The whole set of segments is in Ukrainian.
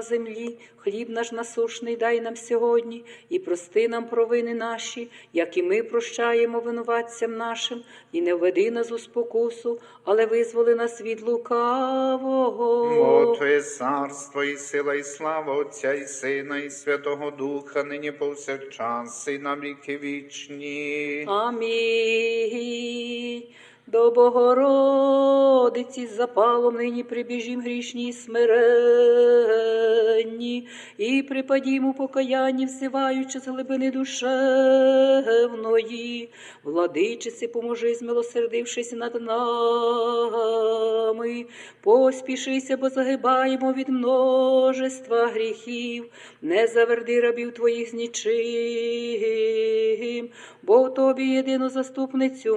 землі. Хліб наш насушний дай нам сьогодні, і прости нам провини наші, як і ми прощаємо винуватцям нашим, і не введи нас у спокусу, але визволи нас від лукавого. Бо Твоє царство і сила, і слава Отця, і Сина, і Святого Духа, нині повсякчас і на віки вічні. Амінь. До Богородиці запалом нині прибіжім грішні смиренні, і припадім у покаянні, всиваючи з глибини душевної. Владичиці, поможи, змилосердившись над нами. Поспішися, бо загибаємо від множества гріхів. Не заверди рабів твоїх з нічим, бо тобі єдину заступницю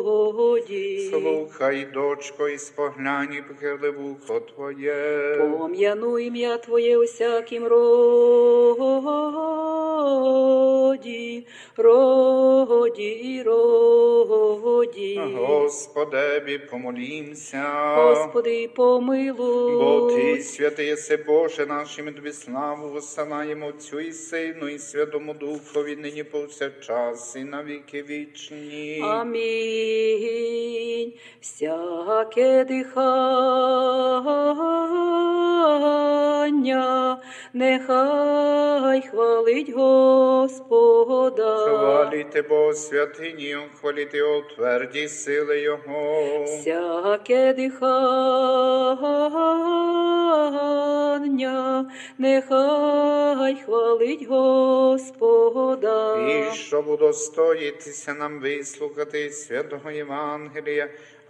Слухай, дочко, і споглянь, і вухо Твоє. Пом'яну ім'я Твоє усяким роді, роді роді. Господеві, помолімся. Господи, помилуй. Бо Ти, святий єси Боже, нашим і тобі славу восилаємо Отцю і Сину, і Святому Духові, нині повсякчас, і на віки вічні. Амінь. Всяке дихання, нехай хвалить Господа. Хваліте Бо святині, хваліте о тверді сили Його. Всяке дихання, нехай хвалить Господа. І щоб удостоїтися нам вислухати святого Євангелія,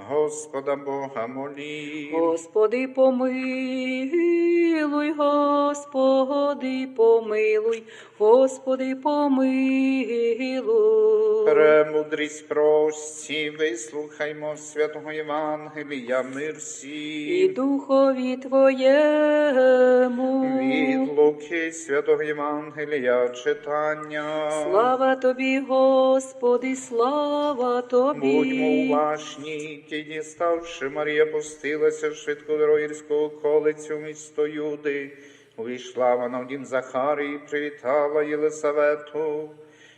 Господа Бога молі. Господи, помилуй, Господи, помилуй, Господи, помилуй. Премудрість прості, вислухаймо святого Євангелія, мир І духові Твоєму. Від Луки святого Євангелія читання. Слава Тобі, Господи, слава Тобі. Будьмо уважні, ті діставши, Марія пустилася швидко до Роїрського колицю місто Юди. Увійшла вона в дім Захарії, привітала Єлисавету.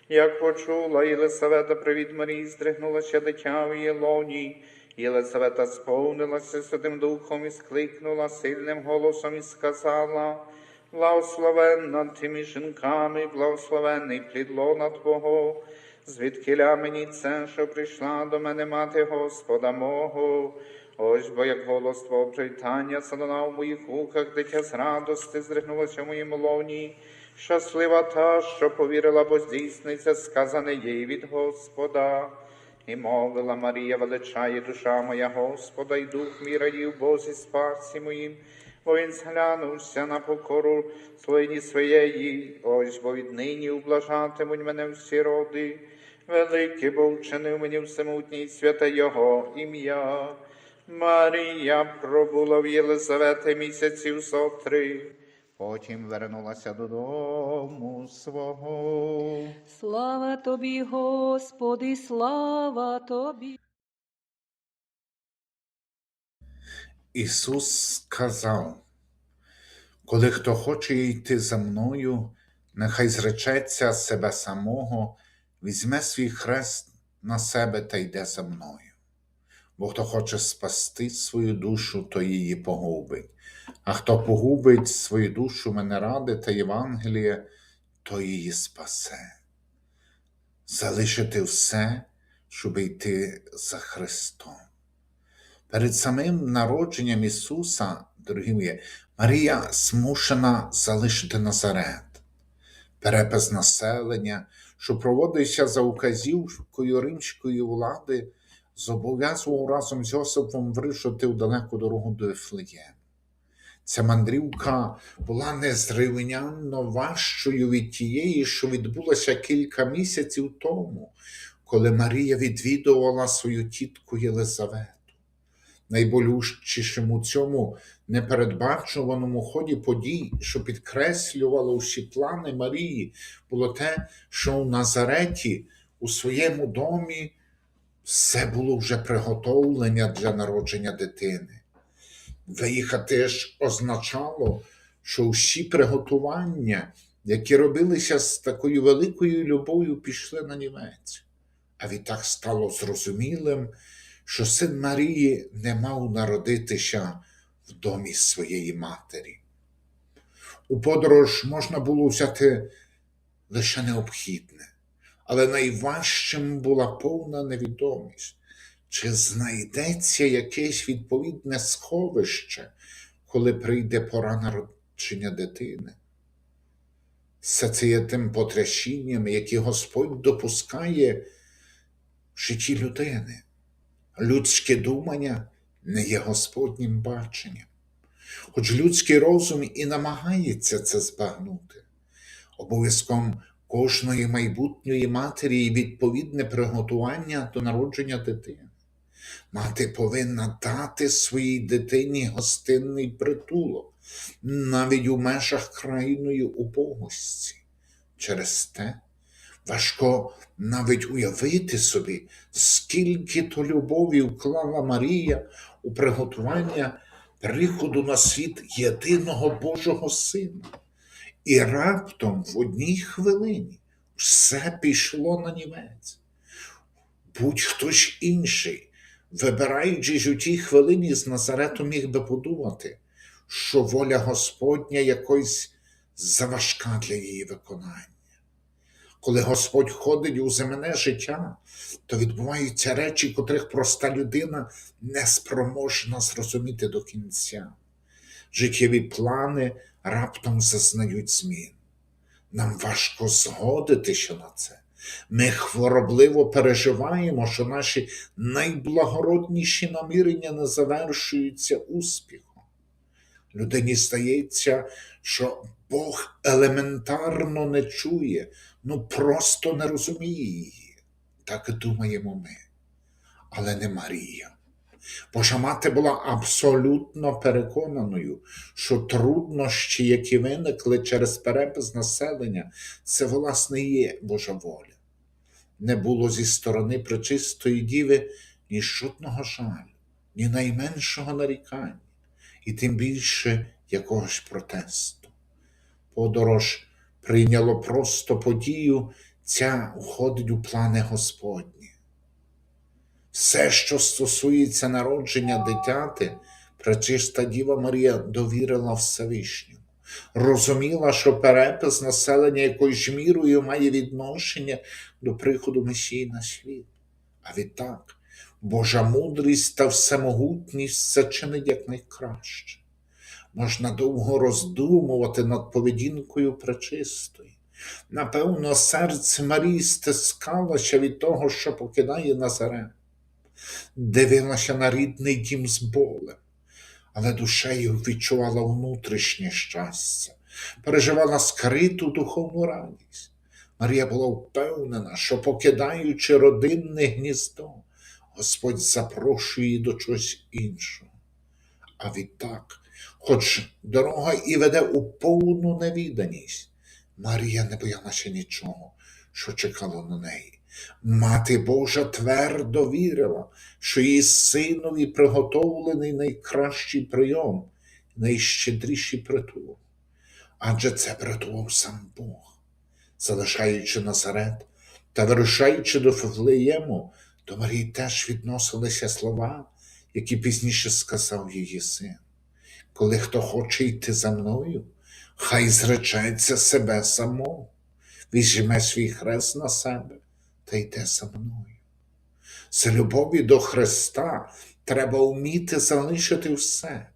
Як почула Єлисавета привіт Марії, здригнулася дитя в її лоні. Єлисавета сповнилася Святим Духом і скликнула сильним голосом і сказала, Благословенна ти між жінками, благословенний плід лона Твого, звідкиля мені це, що прийшла до мене мати Господа мого. Ось бо як голос Твого привітання задана в моїх вухах, дитя з радости зригнулося в моїм лоні. Щаслива та, що повірила, бо здійсниться сказане їй від Господа. І мовила Марія, величає душа моя Господа, і дух мій радів Бозі спасі моїм, бо він зглянувся на покору слині своєї, ось бо віднині ублажатимуть мене всі роди. Великий бо вчинив мені всемутній святе Його ім'я. Марія пробула в Єлизавети місяців зо три, потім вернулася додому свого. Слава тобі, Господи, слава тобі. Ісус сказав, коли хто хоче йти за мною, нехай зречеться себе самого, візьме свій хрест на себе та йде за мною. Бо хто хоче спасти свою душу, то її погубить. А хто погубить свою душу мене ради та Євангеліє, то її спасе. Залишити все, щоб йти за Христом. Перед самим народженням Ісуса, дорогі мої, Марія змушена залишити Назарет. Перепис населення, що проводився за указівкою римської влади, зобов'язував разом з Йосипом вирушити у далеку дорогу до Ефлеєм. Ця мандрівка була незрівнянно важчою від тієї, що відбулася кілька місяців тому, коли Марія відвідувала свою тітку Єлизавету. Найболючішим у цьому непередбачуваному ході подій, що підкреслювало всі плани Марії, було те, що у Назареті, у своєму домі, все було вже приготовлення для народження дитини. Виїхати ж означало, що всі приготування, які робилися з такою великою любов'ю, пішли на німець. А відтак стало зрозумілим, що син Марії не мав народитися в домі своєї матері. У подорож можна було взяти лише необхідне, але найважчим була повна невідомість, чи знайдеться якесь відповідне сховище, коли прийде пора народження дитини. Все це є тим потрясінням, яке Господь допускає в житті людини. Людське думання не є Господнім баченням, хоч людський розум і намагається це збагнути. Обов'язком кожної майбутньої матері є відповідне приготування до народження дитини. Мати повинна дати своїй дитині гостинний притулок, навіть у межах крайної убогості. Через те важко навіть уявити собі, скільки то любові вклала Марія у приготування приходу на світ єдиного Божого Сина. І раптом в одній хвилині все пішло на німець. Будь-хто ж інший, вибираючись у тій хвилині з Назарету, міг би подумати, що воля Господня якось заважка для її виконання. Коли Господь ходить у земне життя, то відбуваються речі, котрих проста людина не спроможна зрозуміти до кінця. Життєві плани раптом зазнають змін. Нам важко згодитися на це. Ми хворобливо переживаємо, що наші найблагородніші намірення не завершуються успіхом. Людині стається, що Бог елементарно не чує, ну просто не розуміє її. Так думаємо ми. Але не Марія. Божа мати була абсолютно переконаною, що труднощі, які виникли через перепис населення, це власне є Божа воля. Не було зі сторони пречистої діви ні жодного жалю, ні найменшого нарікання, і тим більше якогось протесту. подорож прийняло просто подію, ця входить у плани Господні. Все, що стосується народження дитяти, пречиста Діва Марія довірила Всевишньому. Розуміла, що перепис населення якоюсь мірою має відношення до приходу Месії на світ. А відтак, Божа мудрість та всемогутність все чинить якнайкраще. Можна довго роздумувати над поведінкою пречистої. Напевно, серце Марії стискалося від того, що покидає Назарет дивилася на рідний дім з болем, але душею відчувала внутрішнє щастя, переживала скриту духовну радість. Марія була впевнена, що, покидаючи родинне гніздо, Господь запрошує її до чогось іншого. А відтак, хоч дорога і веде у повну невіданість, Марія не боялася нічого, що чекало на неї. Мати Божа твердо вірила, що її синові приготовлений найкращий прийом, найщедріший притулок. Адже це притулок сам Бог, залишаючи Назарет та вирушаючи до Фифлеєму, до Марії теж відносилися слова, які пізніше сказав її син. Коли хто хоче йти за мною, хай зречеться себе самого, візьме свій хрест на себе та йде за мною. З любові до Христа треба вміти залишити все.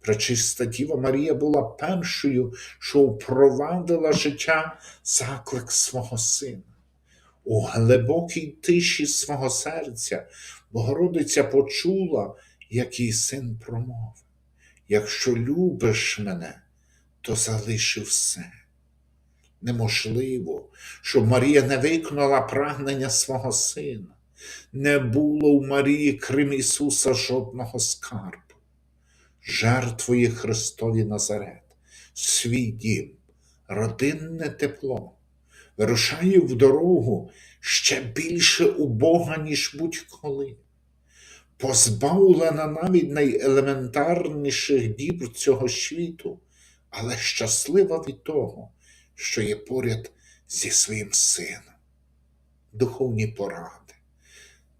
Пречиста Діва Марія була першою, що впровадила життя заклик свого сина. У глибокій тиші свого серця Богородиця почула, як її син промовив: Якщо любиш мене, то залиши все. Неможливо, щоб Марія не виконала прагнення свого сина. Не було в Марії, крім Ісуса, жодного скарбу. Жертвує Христові Назарет, свій дім, родинне тепло, вирушає в дорогу ще більше убога, ніж будь-коли. Позбавлена навіть найелементарніших діб цього світу, але щаслива від того, що є поряд зі своїм сином. Духовні поради.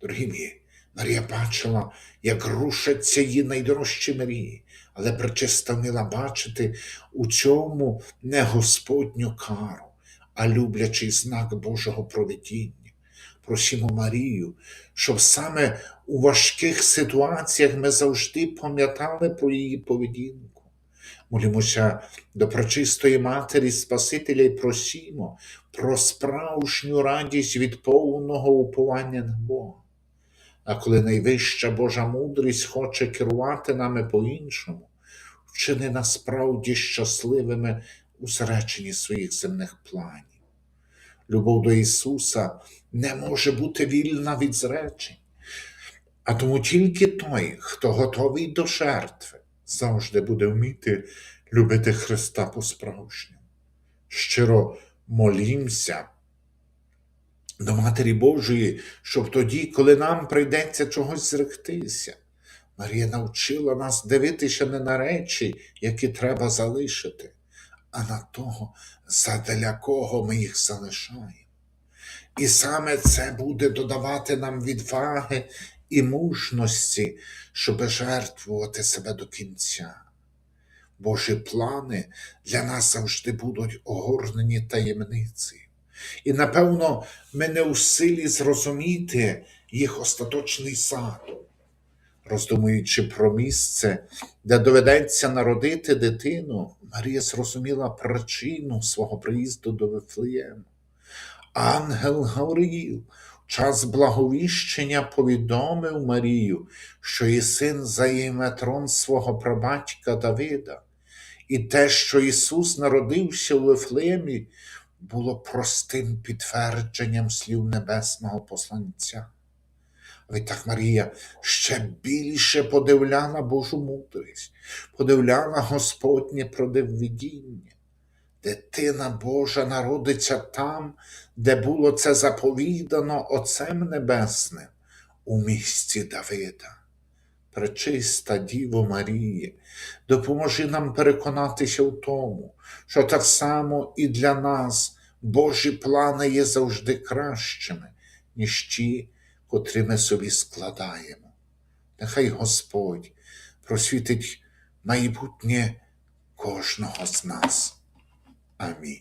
Дорогі мої, Марія бачила, як рушаться її найдорожчі мрії, але причиста вміла бачити у цьому не Господню кару, а люблячий знак Божого провидіння. Просімо Марію, щоб саме у важких ситуаціях ми завжди пам'ятали про її поведінку. Молімося до пречистої Матері Спасителя і просімо про справжню радість від повного уповання на Бога. А коли найвища Божа мудрість хоче керувати нами по-іншому, вчини нас справді щасливими у зреченні своїх земних планів. Любов до Ісуса не може бути вільна від зречень, а тому тільки той, хто готовий до жертви, завжди буде вміти любити Христа по-справжньому. Щиро молімся до Матері Божої, щоб тоді, коли нам прийдеться чогось зректися, Марія навчила нас дивитися не на речі, які треба залишити, а на того, задля кого ми їх залишаємо. І саме це буде додавати нам відваги і мужності, щоб жертвувати себе до кінця. Божі плани для нас завжди будуть огорнені таємницею. І, напевно, ми не у силі зрозуміти їх остаточний задум, роздумуючи про місце, де доведеться народити дитину, Марія зрозуміла причину свого приїзду до Вифлеєму. Ангел Гавриїл в час благовіщення повідомив Марію, що її син займе трон свого прабатька Давида, і те, що Ісус народився у Вифлеємі, було простим підтвердженням слів небесного посланця. Відтак Марія ще більше подивляла Божу мудрість, подивляла Господнє продиввідіння. Дитина Божа народиться там, де було це заповідано Отцем Небесним у місті Давида. Пречиста Діво Маріє, допоможи нам переконатися в тому, що так само і для нас Божі плани є завжди кращими, ніж ті, котрі ми собі складаємо. Нехай Господь просвітить майбутнє кожного з нас. Амінь.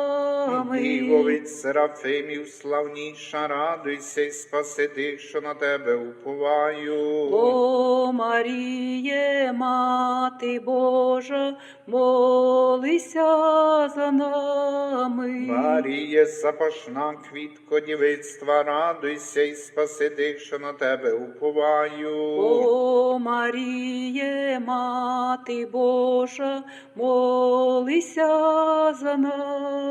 Діво від серафимів славніша, радуйся і спаси тих, що на тебе уповаю. О Маріє, Мати Божа, молися за нами. Маріє, запашна квітко дівицтва, радуйся і спаси тих, що на тебе уповаю. О Маріє, Мати Божа, молися за нами.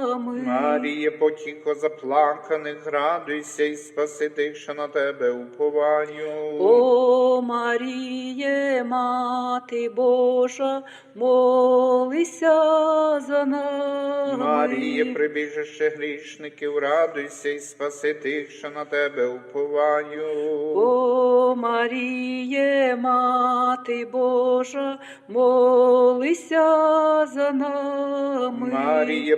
Маріє, потіко заплаканих, радуйся і спаси тих, що на тебе уповаю. О Маріє, Мати Божа, молися за нами. Маріє, прибіжище грішників, радуйся і спаси тих, що на тебе уповаю. О Маріє, Мати Божа, молися за нами. Маріє,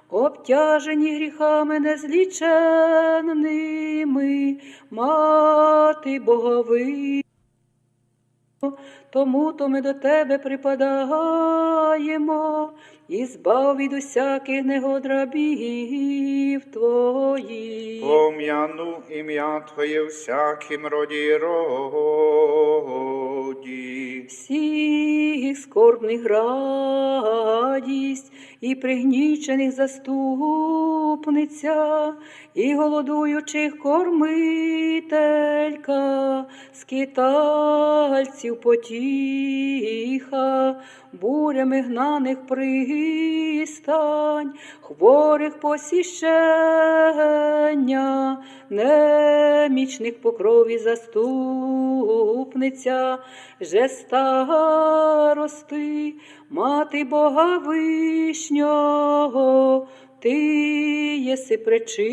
обтяжені гріхами незліченними, мати Богови. Тому то ми до тебе припадаємо, і збав від усяких негод рабів твоїх. Пом'яну ім'я Твоє всяким роді роді. всіх скорбних радість, і пригнічених заступниця, і голодуючих кормителька, скитальців потіха, бурями гнаних пристань, хворих посіщення, немічних покрові заступниця, же старости, мати Бога вишнього, ти єси пречистая,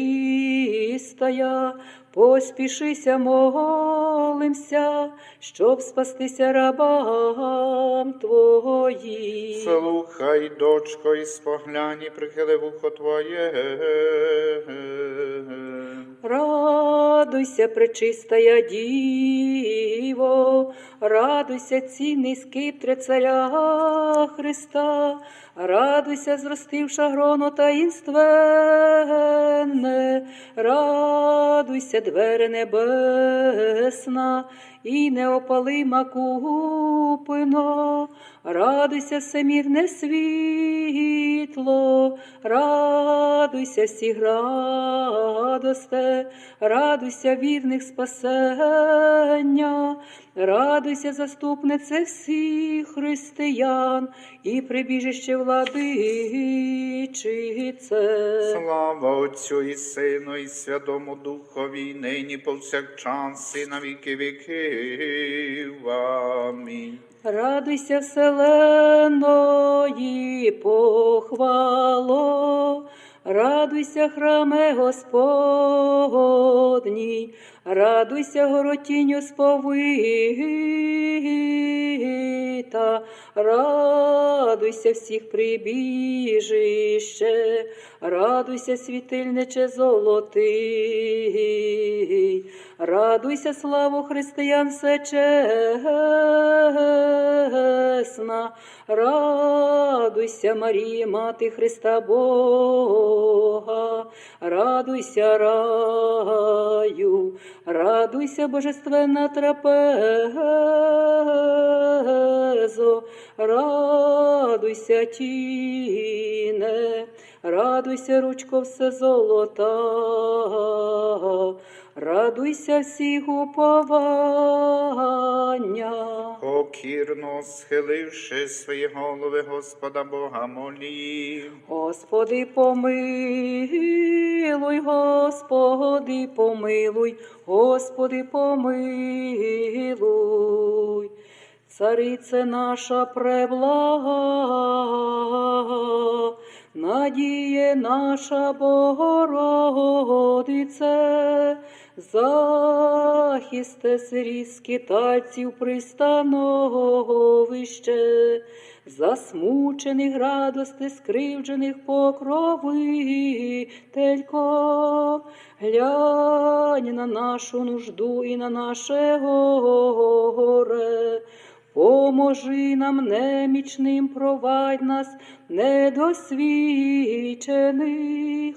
поспішися, молимся, щоб спастися рабам Твоїм. Слухай, дочко, і споглянь, прихили вухо Твоє. Радуйся, пречистая Діво, радуйся, цінний скиптре царя Христа, радуйся, зростивша гроно таїнственне, радуйся, двери небесна, і неопалима купино, радуйся, всемірне світло, радуйся, всіх радосте, радуйся вірних спасення, радуйся, заступнице всіх християн і прибіжище владичице. Слава Отцю і Сину, і Святому Духові, нині повсякчас, і на віки віків. Амінь. Радуйся, вселеної похвало, радуйся, храме Господній, радуйся, горотінню сповита, радуйся всіх прибіжище, радуйся, світильниче золотий, радуйся, славу християн всечесна, радуйся, Марія, мати Христа Бога, радуйся, раю, радуйся, божественна трапезо, радуйся, тіне, радуйся, ручко все золота, радуйся всіх уповання. Покірно схиливши свої голови, Господа Бога молів. Господи, помилуй, Господи, помилуй, Господи, помилуй. Царице наша преблага, надіє наша Богородице, захисте сирі скитальців пристановище, засмучених радости, скривджених покровителько, глянь на нашу нужду і на наше горе. Поможи нам немічним, провадь нас недосвідчених.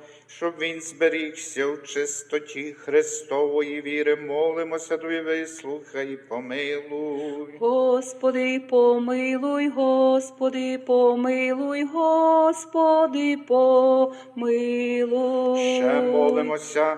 щоб він зберігся в чистоті Христової віри. Молимося, Тобі, вислухай, помилуй. Господи, помилуй, Господи, помилуй, Господи, помилуй. Ще молимося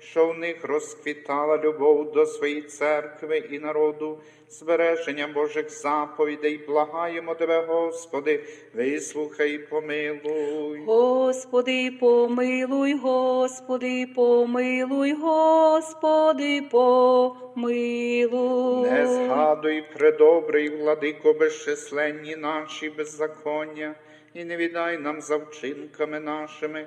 що в них розквітала любов до своєї церкви і народу, збереження Божих заповідей. Благаємо Тебе, Господи, вислухай, і помилуй. Господи, помилуй, Господи, помилуй, Господи, помилуй. Не згадуй, предобрий владико, безчисленні наші беззаконня, і не віддай нам за вчинками нашими,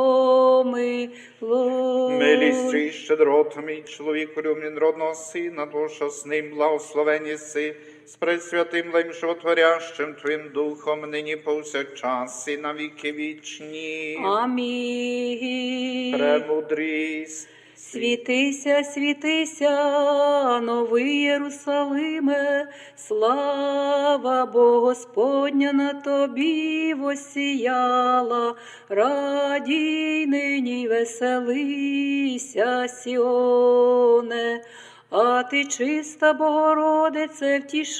Милістю і щедротами, і чоловіку любнін родного сина, душа з ним благословені си, з пресвятим лим животворящим Твоїм духом, нині повсякчас і на віки вічні. Амінь. Премудрість. Світися, світися, новий Єрусалиме, слава Бо на тобі восіяла, радій нині веселися, Сіоне, а ти чиста Богородице, втішайся,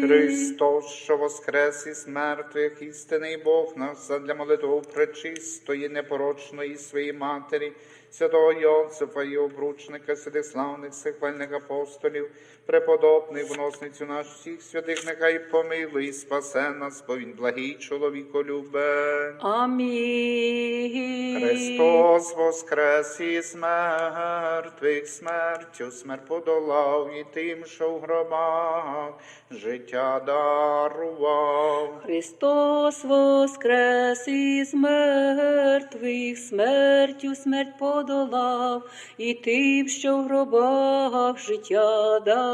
Христос, що воскрес із мертвих, істинний Бог наш, задля молитву пречистої, непорочної своєї матері, святого Йосифа і обручника, святих славних сихвальних апостолів, преподобних вносницю наш всіх святих, нехай помилуй і спасе нас, бо він благий чоловіколюбе. Амінь. Христос воскрес із мертвих, смертю смерть подолав і тим, що в гробах життя дарував. Христос воскрес із мертвих, смертю смерть подолав, і тим, що в гробах життя дарував.